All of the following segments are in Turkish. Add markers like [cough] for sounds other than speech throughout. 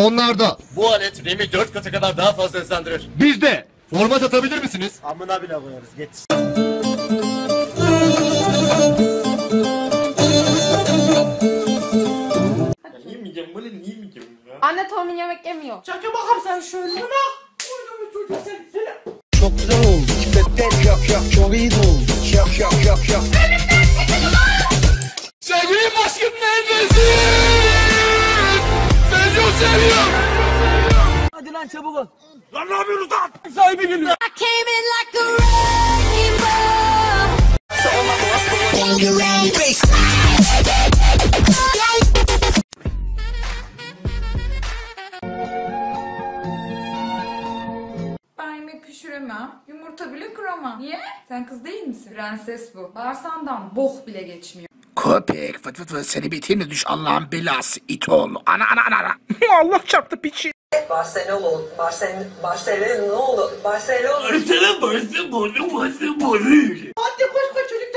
Onlarda. Bu alet RAM'i 4 katı kadar daha fazla hızlandırır. Bizde. Format atabilir misiniz? Amına bile koyarız geç. Yemeyeceğim bunu niye yemeyeceğim ya? Anne Tom'un yemek yemiyor. Çok güzel oldu. Kipetler yak yak çok iyi oldu. Yak yak yak yak. Seviyorum. Hadi lan çabuk ol. Lan ne yapıyorsunuz lan? Sahibi geliyor. I came in like a wrecking ball. So my boss Bass. Ben yemek pişiremem. Yumurta bile kıramam. Niye? Sen kız değil misin? Prenses bu. Bağırsandan boh bile geçmiyor. Köpek fıt fıt fıt seni bitirme düş Allah'ın belası it oğlu. Ana ana ana ana. Allah çarptı piçi. Barcelona, Barcelona, Barcelona, Barcelona.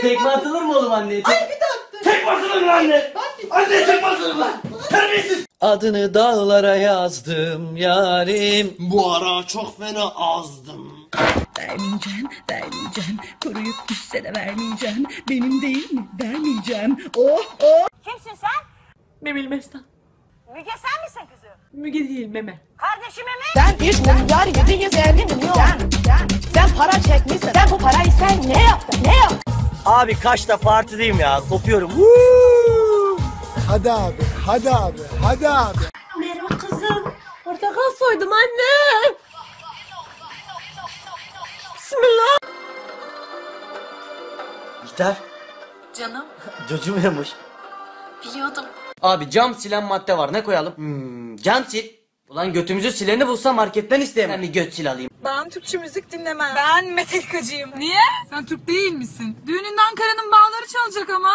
Tekme atılır mı oğlum anne? Ay bir Adını dağlara yazdım yarim. Bu ara çok fena azdım. Vermeyeceğim, vermeyeceğim. Koruyup düşse de vermeyeceğim. Benim değil mi? Vermeyeceğim. Oh, oh. Kimsin sen? Memeli Mestan. Müge sen misin kızım? Müge değil, meme. Kardeşime mi? Sen üç milyar yedi yüz elli milyon. Sen, sen, sen para çekmişsin. Sen bu parayı sen ne yaptın? Ne yaptın? Abi kaçta partideyim ya kopuyorum. Hadi abi. Hadi abi. Hadi abi. Merhaba kızım. Portakal soydum anne. Bismillah. Gitar. Canım [laughs] Cocumuyormuş. biliyordum. Abi cam silen madde var ne koyalım? Hmm, cam sil. Ulan götümüzü sileni bulsa marketten isteyemem. Ben bir göt sil alayım. Ben Türkçe müzik dinlemem. Ben metalkacıyım. Niye? Sen Türk değil misin? Düğününde Ankara'nın bağları çalacak ama.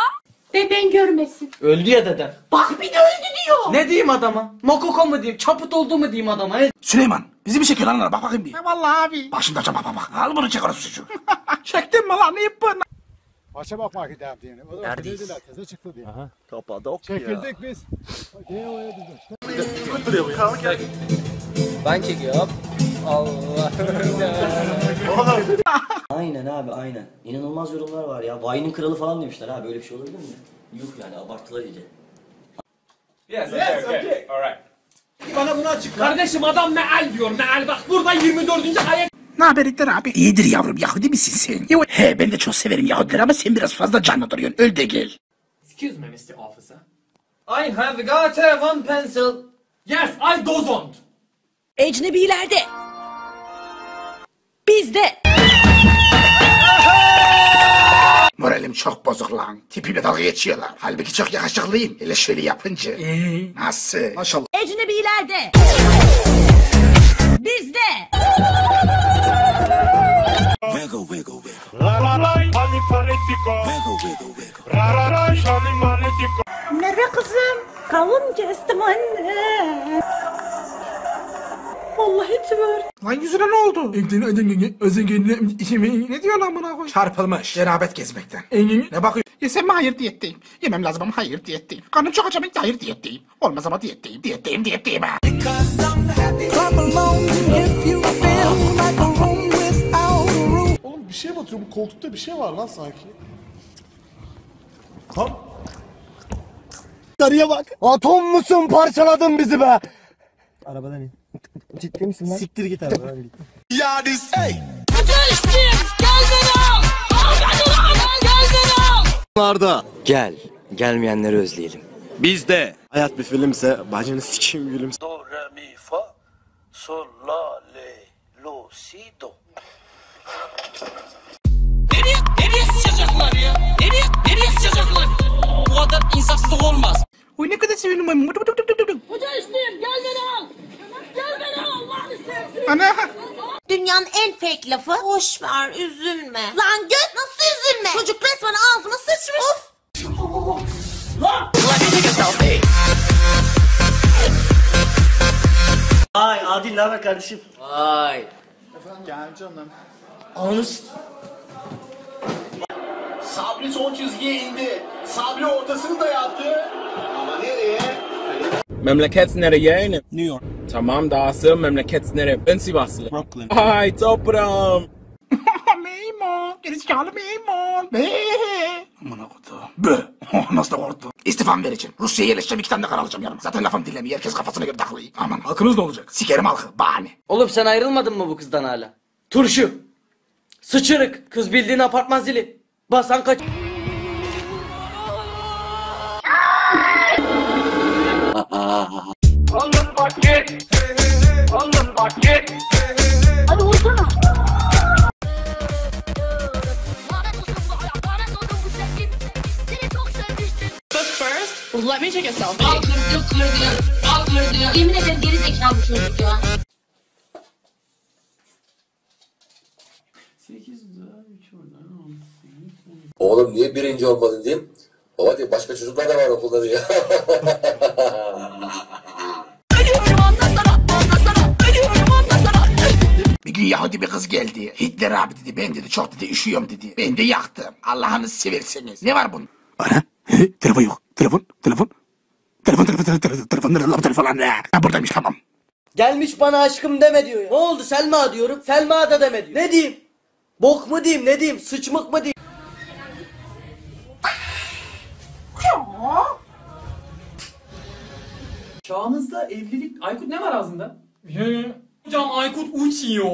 Deden görmesin. Öldü ya dedem. Bak bir de öldü diyor. Ne diyeyim adama? Mokoko mu diyeyim? Çaput oldu mu diyeyim adama? Ne? Süleyman bizi bir çekin lan bak bakayım bir. Vallahi abi. Başında cama bak bak. Al bunu çek orası çocuğu. [laughs] Çektin mi lan yapın? Maça bakmak giderdi yani. O zaman Neredeyiz? teze çıktı diye. Kapadokya. Çekildik biz. Diye oya dedim. Ben çekiyorum. Allah. Aynen abi aynen. İnanılmaz yorumlar var ya. Vine'in kralı falan demişler ha. Böyle bir şey olabilir mi? Yok yani abartılar iyice. Kardeşim adam meal diyor meal bak burada 24. ayet. Ne haber İlter abi? İyidir yavrum Yahudi misin sen? Yo, he ben de çok severim Yahudileri ama sen biraz fazla canlı duruyorsun. Öl de gel. Excuse me Mr. Officer. I have got a one pencil. Yes I don't. Ecnebilerde. Bizde. Moralim çok bozuk lan. Tipimle dalga geçiyorlar. Halbuki çok yakışıklıyım. Hele şöyle yapınca. Nasıl? Maşallah. Ecnebilerde. Bizde. Merhaba kızım. Kavun kestim anne. Lan yüzüne ne oldu? ne diyor lan buna koy? Çarpılmış. Cenabet gezmekten. ne bakıyor? Yesem mi hayır diyetteyim. Yemem lazım ama hayır diyetteyim. Karnım çok aç ama hayır diyetteyim. Olmaz ama diyetteyim. Diyetteyim diyetteyim ha. Oğlum bir şey batıyor. Bu koltukta bir şey var lan sanki. Tam. Karıya bak. Atom musun? Parçaladın bizi be. Arabadan in. Ciddi misin lan? Siktir git arabadan git. Gel. Gelmeyenleri özleyelim. Bizde. Hayat bir filmse bacını sikeyim gülüm. Do, re, mi, fa, sol, la, le, lo, si, do. Nereye, nereye sıçacaklar ya? Nereye, nereye sıçacaklar? Bu kadar insafsızlık olmaz. Uy ne kadar sevindim ben. Ana. Dünyanın en fake lafı. Boş ver üzülme. Lan göt nasıl üzülme? Çocuk resmen ağzıma sıçmış. Of. Ay Adil ne haber kardeşim? Vay. Gel canım. Anus. Sabri son çizgiye indi. Sabri ortasını da yaptı. Ama nereye? Memleket nereye? New York. Tamam dağısı memleket nereye? Ben Sivaslı. Brooklyn. Ay toprağım. [laughs] Meymun. Gerizekalı meymun. Be. Amına kutu. Bö. Oh, Nasıl da korktu. İstifam vereceğim. Rusya'ya yerleşeceğim iki tane de kar alacağım yanıma. Zaten lafım dinlemiyor. Herkes kafasına göre takılıyor. Aman halkınız ne olacak? Sikerim halkı. Bahane. Oğlum sen ayrılmadın mı bu kızdan hala? Turşu. Sıçırık. Kız bildiğin apartman zili. Basan kaç. A selfie. Al kırdı kırdı. Al kırdı. Yemin ederim geri zekalı çocuk ya. Oğlum niye birinci olmadın diyeyim. Baba diyor başka çocuklar da var okulda diyor. [laughs] Bir gün Yahudi bir kız geldi. Hitler abi dedi ben dedi çok dedi üşüyorum dedi. Ben de yaktım. Allah'ını severseniz. Ne var bunun? Ana? He? Telefon yok. Telefon? Telefon? Telefon telefon telefon telefon telefon telefon telefon lan ne? Ha buradaymış tamam. Gelmiş bana aşkım deme diyor ya. Ne oldu Selma diyorum. Selma da deme diyor. Ne diyeyim? Bok mu diyeyim ne diyeyim? Sıçmık mı diyeyim? Çağımızda evlilik... Aykut ne var ağzında? Hocam Aykut uçuyor.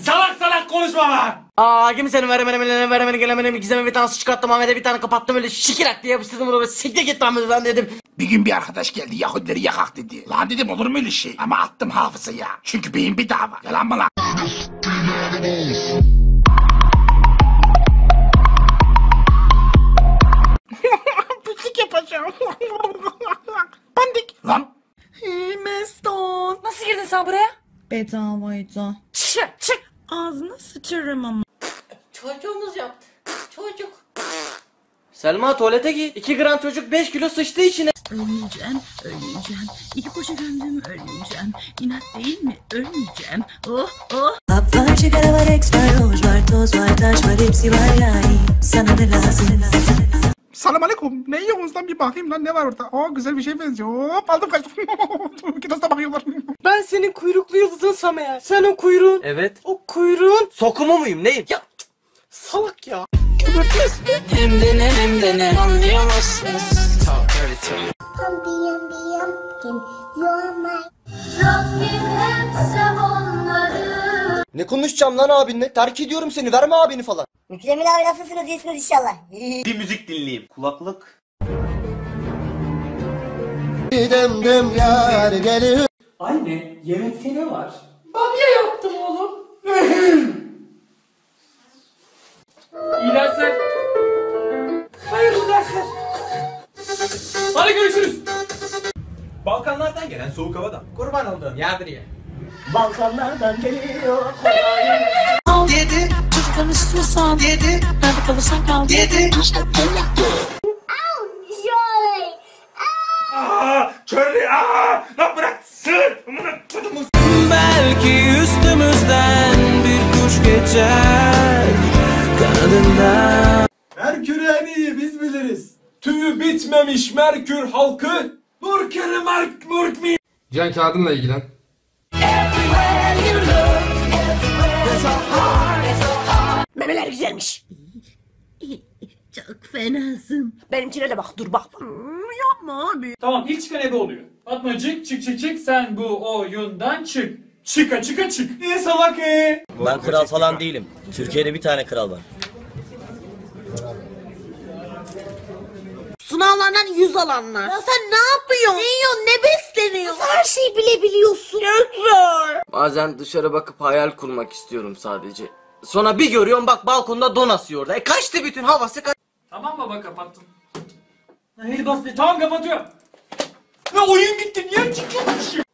Salak salak konuşma lan! Aa kimsenin veremene veremene gelemene gizeme bir tane su çıkarttım Ahmet'e bir tane kapattım öyle şikirak diye yapıştırdım oraya siktir git lan ben dedim. Bir gün bir arkadaş geldi Yahudileri yakak dedi. Lan dedim olur mu öyle şey? Ama attım hafızaya. Çünkü beyin bir dava. Yalan mı lan? [laughs] Pislik yapacağım. [laughs] Pandik. Lan. Meston. Nasıl girdin sen buraya? Bedavaydı. Çık çık. Ağzına sıçarım ama. Çocuğumuz yaptı. Çocuk. Selma tuvalete git. 2 gram çocuk 5 kilo sıçtı içine. Ölmeyeceğim, ölmeyeceğim. İki poşa gömdüm, ölmeyeceğim. İnat değil mi? Ölmeyeceğim. Oh, oh. Var sigara var, ex var, roj var, toz var, taş var, hepsi var yani. Sana ne lazım? Selam aleyküm. Ne yiyorsunuz lan bir bakayım lan ne var orada? Aa güzel bir şey benziyor. Hop aldım kaçtım. [laughs] İki dosta bakıyorlar. Ben senin kuyruklu yıldızınsam eğer. Sen o kuyruğun. Evet. O kuyruğun. Sokumu muyum neyim? Ya cık, salak ya. Hem de ne hem de ne anlayamazsınız. Ne konuşacağım lan abinle? Terk ediyorum seni. Verme abini falan. Mükremin abi nasılsınız? İyisiniz inşallah. [laughs] Bir müzik dinleyeyim. Kulaklık. Dem dem yar gelir. Anne yemekte ne var? Bamya yaptım oğlum. [laughs] İyi dersler. Hayırlı dersler. Hadi görüşürüz. Balkanlardan gelen soğuk havada. Kurban olduğum yağdır ya. Balkanlardan geliyor. Yedi. Çocuktan istiyorsan yedi. Nerede kalırsan kal. Yedi. Aa, Charlie aa, lan bırak. Belki üstümüzden bir kuş geçer kanadından. Merkür en iyi biz biliriz. Tüyü bitmemiş Merkür halkı. Murkeri Merk Murk mi? Can kağıdınla ilgilen. Memeler güzelmiş. Çok fenasın. Benimkine de bak dur bak. Hmm, yapma abi. Tamam ilk çıkan ebe oluyor. Fatmacık çık çık çık sen bu oyundan çık. Çıka çıka çık. Ne salak e? Ben kral falan değilim. Türkiye'de bir tane kral var. Sınavlardan yüz alanlar. Ya sen ne yapıyorsun? Ne yiyorsun? Ne besleniyorsun? Nasıl her şeyi bilebiliyorsun? Tekrar. Bazen dışarı bakıp hayal kurmak istiyorum sadece. Sonra bir görüyorum bak balkonda don asıyor orada. E kaçtı bütün havası kaç. Tamam baba kapattım. Hayır bas be tamam kapatıyorum. Ne oyun gitti niye ya?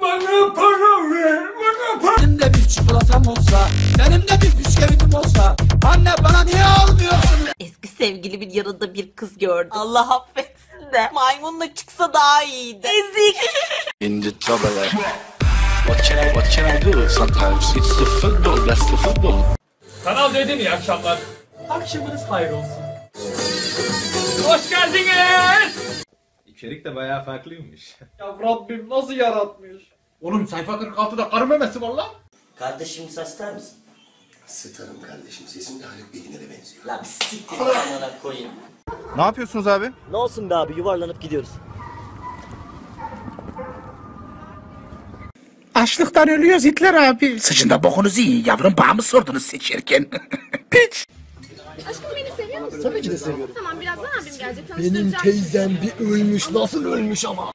Bana para ver, bana para Benim de bir çikolatam olsa, yanında bir kız gördüm. Allah affetsin de. Maymunla çıksa daha iyiydi. Ezik. in the trouble. What can I, what can I do? Sometimes it's the football, that's the football. Kanal dedim iyi akşamlar. Akşamınız hayır olsun. Hoş geldiniz. İçerik de bayağı farklıymış. [laughs] Ya Rabbim nasıl yaratmış? Oğlum sayfa 46'da karı memesi var lan. Kardeşim saslar mısın? Sıtarım kardeşim. Sesin de Haluk Bilginer'e benziyor. Lan bir siktir amına koyayım. Ne yapıyorsunuz abi? Ne olsun be abi yuvarlanıp gidiyoruz. Açlıktan ölüyoruz Hitler abi. Sıçında bokunuzu yiyin yavrum. Bağ mı sordunuz seçerken? [laughs] Piç. Aşkım beni seviyor musun? Tabii ki de seviyorum. Tamam birazdan abim gelecek. Benim teyzem bir ölmüş. Nasıl ölmüş ama?